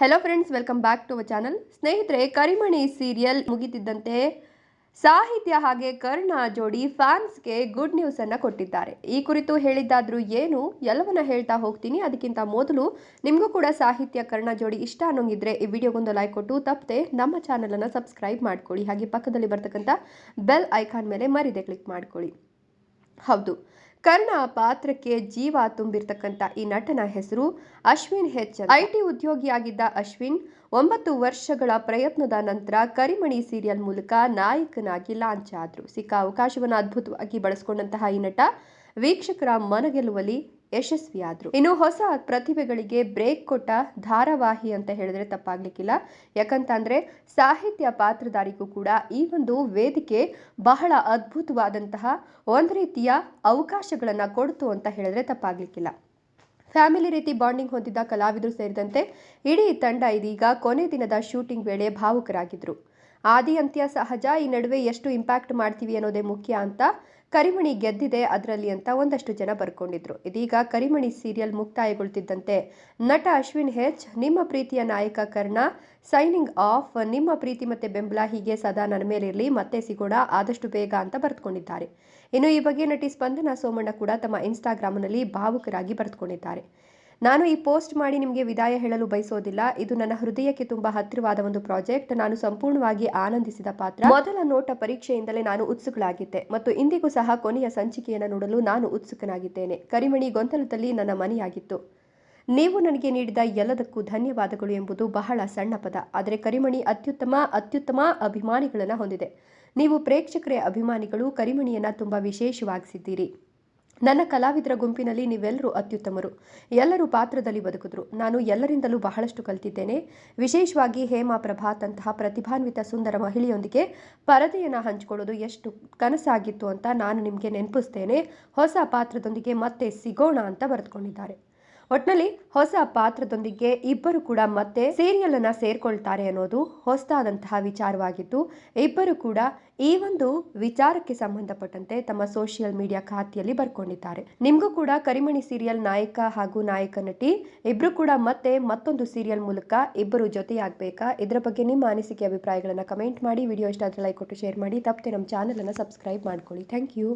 Hello friends welcome back to our channel ಸ್ನೇಹಿತರೆ, Karimani serial ಮುಗಿತಿದ್ದಂತೆ ಸಾಹಿತ್ಯ ಹಾಗೆ ಕರ್ಣ ಜೋಡಿ ಫ್ಯಾನ್ಸ್ಗೆ ಗುಡ್ ನ್ಯೂಸ್ ಅನ್ನ ಕೊಟ್ಟಿದ್ದಾರೆ. ಈ ಕುರಿತು ಹೇಳಿದ್ದಾದರೂ ಏನು? ಎಲ್ಲವನ್ನ ಹೇಳ್ತಾ ಹೋಗ್ತೀನಿ. ಅದಕ್ಕಿಂತ ಮೊದಲು ನಿಮಗೂ ಕೂಡ ಸಾಹಿತ್ಯ ಕರ್ಣ ಜೋಡಿ ಇಷ್ಟ ಅನ್ನೋಂಗಿದ್ರೆ ಈ ವಿಡಿಯೋಗೊಂದು ಲೈಕ್ ಕೊಟ್ಟು, ತಪ್ಪದೆ ನಮ್ಮ ಚಾನಲನ್ನು ಸಬ್ಸ್ಕ್ರೈಬ್ ಮಾಡ್ಕೊಳ್ಳಿ. ಹಾಗೆ ಪಕ್ಕದಲ್ಲಿ ಬರ್ತಕ್ಕಂಥ ಬೆಲ್ ಐಕಾನ್ ಮೇಲೆ ಮರಿದೆ ಕ್ಲಿಕ್ ಮಾಡ್ಕೊಳ್ಳಿ. ಹೌದು. ಕರ್ಣ ಪಾತ್ರಕ್ಕೆ ಜೀವ ತುಂಬಿರ್ತಕ್ಕಂಥ ಈ ನಟನ ಹೆಸರು ಅಶ್ವಿನ್ ಹೆಚ್ ಐಟಿ ಉದ್ಯೋಗಿಯಾಗಿದ್ದ ಅಶ್ವಿನ್ ಒಂಬತ್ತು ವರ್ಷಗಳ ಪ್ರಯತ್ನದ ನಂತರ ಕರಿಮಣಿ ಸೀರಿಯಲ್ ಮೂಲಕ ನಾಯಕನಾಗಿ ಲಾಂಚ್ ಆದರು. ಸಿಕ್ಕ ಅವಕಾಶವನ್ನು ಅದ್ಭುತವಾಗಿ ಬಳಸಿಕೊಂಡಂತಹ ಈ ನಟ ವೀಕ್ಷಕರ ಮನಗೆಲ್ಲುವಲ್ಲಿ ಯಶಸ್ವಿಯಾದ್ರು ಇನ್ನು ಹೊಸ ಪ್ರತಿಭೆಗಳಿಗೆ ಬ್ರೇಕ್ ಕೊಟ್ಟ ಧಾರಾವಾಹಿ ಅಂತ ಹೇಳಿದ್ರೆ ತಪ್ಪಾಗ್ಲಿಕ್ಕಿಲ್ಲ. ಯಾಕಂತಂದ್ರೆ ಸಾಹಿತ್ಯ ಪಾತ್ರಧಾರಿಗೂ ಕೂಡ ಈ ಒಂದು ವೇದಿಕೆ ಬಹಳ ಅದ್ಭುತವಾದಂತಹ ಒಂದು ರೀತಿಯ ಅವಕಾಶಗಳನ್ನ ಕೊಡ್ತು ಅಂತ ಹೇಳಿದ್ರೆ ತಪ್ಪಾಗ್ಲಿಕ್ಕಿಲ್ಲ. ಫ್ಯಾಮಿಲಿ ರೀತಿ ಬಾಂಡಿಂಗ್ ಹೊಂದಿದ್ದ ಕಲಾವಿದರು ಸೇರಿದಂತೆ ಇಡೀ ತಂಡ ಇದೀಗ ಕೊನೆ ದಿನದ ಶೂಟಿಂಗ್ ವೇಳೆ ಭಾವುಕರಾಗಿದ್ರು. ಆದಿ ಅಂತ್ಯ ಸಹಜ ಈ ನಡುವೆ ಎಷ್ಟು ಇಂಪ್ಯಾಕ್ಟ್ ಮಾಡ್ತೀವಿ ಅನ್ನೋದೇ ಮುಖ್ಯ ಅಂತ ಕರಿಮಣಿ ಗೆದ್ದಿದೆ ಅದರಲ್ಲಿ ಅಂತ ಒಂದಷ್ಟು ಜನ ಬರ್ಕೊಂಡಿದ್ರು. ಇದೀಗ ಕರಿಮಣಿ ಸೀರಿಯಲ್ ಮುಕ್ತಾಯಗೊಳ್ತಿದ್ದಂತೆ ನಟ ಅಶ್ವಿನ್ ಹೆಚ್, ನಿಮ್ಮ ಪ್ರೀತಿಯ ನಾಯಕ ಕರ್ಣ ಸೈನಿಂಗ್ ಆಫ್ ನಿಮ್ಮ ಪ್ರೀತಿ ಮತ್ತೆ ಬೆಂಬಲ ಹೀಗೆ ಸದಾ ನನ್ನ ಮೇಲಿರಲಿ ಮತ್ತೆ ಸಿಗೋಣ, ಆದಷ್ಟು ಬೇಗ ಅಂತ ಬರೆದುಕೊಂಡಿದ್ದಾರೆ. ಇನ್ನು ಈ ಬಗ್ಗೆ ನಟಿ ಸ್ಪಂದನಾ ಸೋಮಣ್ಣ ಕೂಡ ತಮ್ಮ ಇನ್ಸ್ಟಾಗ್ರಾಮ್ನಲ್ಲಿ ಭಾವುಕರಾಗಿ ಬರೆದುಕೊಂಡಿದ್ದಾರೆ. ನಾನು ಈ ಪೋಸ್ಟ್ ಮಾಡಿ ನಿಮಗೆ ವಿದಾಯ ಹೇಳಲು ಬಯಸೋದಿಲ್ಲ. ಇದು ನನ್ನ ಹೃದಯಕ್ಕೆ ತುಂಬಾ ಹತ್ತಿರವಾದ ಒಂದು ಪ್ರಾಜೆಕ್ಟ್. ನಾನು ಸಂಪೂರ್ಣವಾಗಿ ಆನಂದಿಸಿದ ಪಾತ್ರ. ಮೊದಲ ನೋಟ ಪರೀಕ್ಷೆಯಿಂದಲೇ ನಾನು ಉತ್ಸುಕಳಾಗಿದ್ದೆ ಮತ್ತು ಇಂದಿಗೂ ಸಹ ಕೊನೆಯ ಸಂಚಿಕೆಯನ್ನು ನೋಡಲು ನಾನು ಉತ್ಸುಕನಾಗಿದ್ದೇನೆ. ಕರಿಮಣಿ ಗೊಂದಲದಲ್ಲಿ ನನ್ನ ಮನೆಯಾಗಿತ್ತು. ನೀವು ನನಗೆ ನೀಡಿದ ಎಲ್ಲದಕ್ಕೂ ಧನ್ಯವಾದಗಳು ಎಂಬುದು ಬಹಳ ಸಣ್ಣ ಪದ. ಆದರೆ ಕರಿಮಣಿ ಅತ್ಯುತ್ತಮ ಅತ್ಯುತ್ತಮ ಅಭಿಮಾನಿಗಳನ್ನು ಹೊಂದಿದೆ. ನೀವು ಪ್ರೇಕ್ಷಕರೇ ಅಭಿಮಾನಿಗಳು, ಕರಿಮಣಿಯನ್ನು ತುಂಬ ವಿಶೇಷವಾಗಿಸಿದ್ದೀರಿ. ನನ್ನ ಕಲಾವಿದರ ಗುಂಪಿನಲ್ಲಿ ನೀವೆಲ್ಲರೂ ಅತ್ಯುತ್ತಮರು. ಎಲ್ಲರೂ ಪಾತ್ರದಲ್ಲಿ ಬದುಕಿದ್ರು. ನಾನು ಎಲ್ಲರಿಂದಲೂ ಬಹಳಷ್ಟು ಕಲಿತಿದ್ದೇನೆ. ವಿಶೇಷವಾಗಿ ಹೇಮಾ ಪ್ರಭಾತ್ ಅಂತಹ ಪ್ರತಿಭಾನ್ವಿತ ಸುಂದರ ಮಹಿಳೆಯೊಂದಿಗೆ ಪರದೆಯನ್ನು ಹಂಚಿಕೊಳ್ಳೋದು ಎಷ್ಟು ಕನಸಾಗಿತ್ತು ಅಂತ ನಾನು ನಿಮಗೆ ನೆನಪಿಸ್ತೇನೆ. ಹೊಸ ಪಾತ್ರದೊಂದಿಗೆ ಮತ್ತೆ ಸಿಗೋಣ ಅಂತ ಬರೆದುಕೊಂಡಿದ್ದಾರೆ. ಒಟ್ನಲ್ಲಿ ಹೊಸ ಪಾತ್ರದೊಂದಿಗೆ ಇಬ್ಬರು ಕೂಡ ಮತ್ತೆ ಸೀರಿಯಲ್ ಅನ್ನ ಸೇರ್ಕೊಳ್ತಾರೆ ಅನ್ನೋದು ಹೊಸದಾದಂತಹ ವಿಚಾರವಾಗಿದ್ದು, ಇಬ್ಬರು ಕೂಡ ಈ ಒಂದು ವಿಚಾರಕ್ಕೆ ಸಂಬಂಧಪಟ್ಟಂತೆ ತಮ್ಮ ಸೋಷಿಯಲ್ ಮೀಡಿಯಾ ಖಾತೆಯಲ್ಲಿ ಬರ್ಕೊಂಡಿದ್ದಾರೆ. ನಿಮ್ಗೂ ಕೂಡ ಕರಿಮಣಿ ಸೀರಿಯಲ್ ನಾಯಕ ಹಾಗೂ ನಾಯಕ ನಟಿ, ಇಬ್ರು ಕೂಡ ಮತ್ತೆ ಮತ್ತೊಂದು ಸೀರಿಯಲ್ ಮೂಲಕ ಇಬ್ಬರು ಜೊತೆಯಾಗಬೇಕಾ? ಇದರ ಬಗ್ಗೆ ನಿಮ್ಮ ಅನಿಸಿಕೆ, ಅಭಿಪ್ರಾಯಗಳನ್ನು ಕಮೆಂಟ್ ಮಾಡಿ. ವಿಡಿಯೋ ಇಷ್ಟ ಆದರೆ ಲೈಕ್ ಕೊಟ್ಟು ಶೇರ್ ಮಾಡಿ. ತಪ್ಪದೆ ನಮ್ಮ ಚಾನಲನ್ನು ಸಬ್ಸ್ಕ್ರೈಬ್ ಮಾಡ್ಕೊಳ್ಳಿ. Thank you